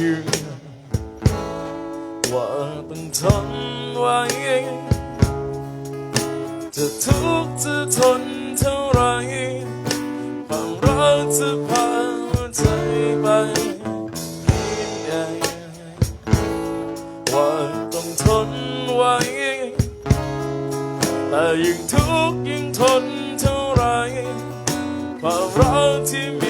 ยื่ว่าต้องทนไว้จะทุกข์จะทนเท่าไรความรักจะพาใจไปว่าต้องทนไว้แต่ยิ่งทุกข์ยิ่งทนเท่าไรความรักที่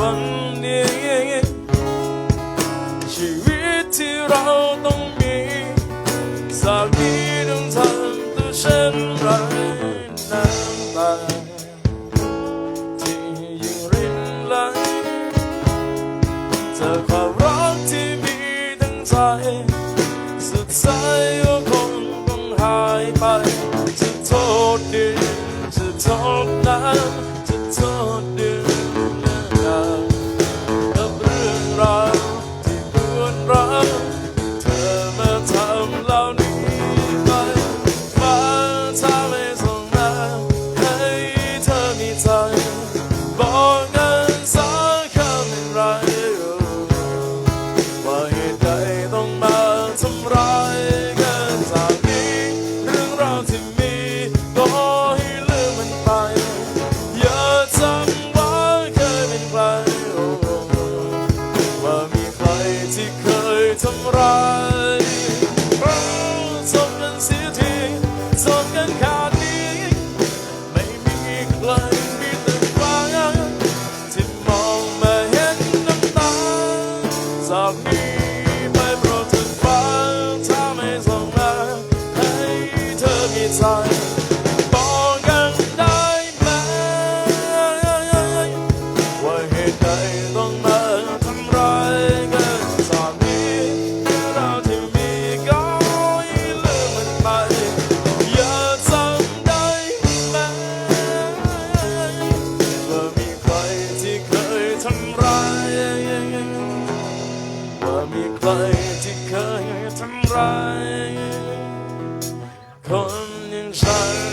วันเดียชีวิตที่เราต้องมีสักทีต้องทำตัวเช่นไรนั้ำตาที่ยังริ้นไหลเจอความรักที่มีทั้งใจสุดใจก็คงต้องหายไปจะโทษดินจะโทษน้ำ born เคยทำร้ายคนอย่างฉัน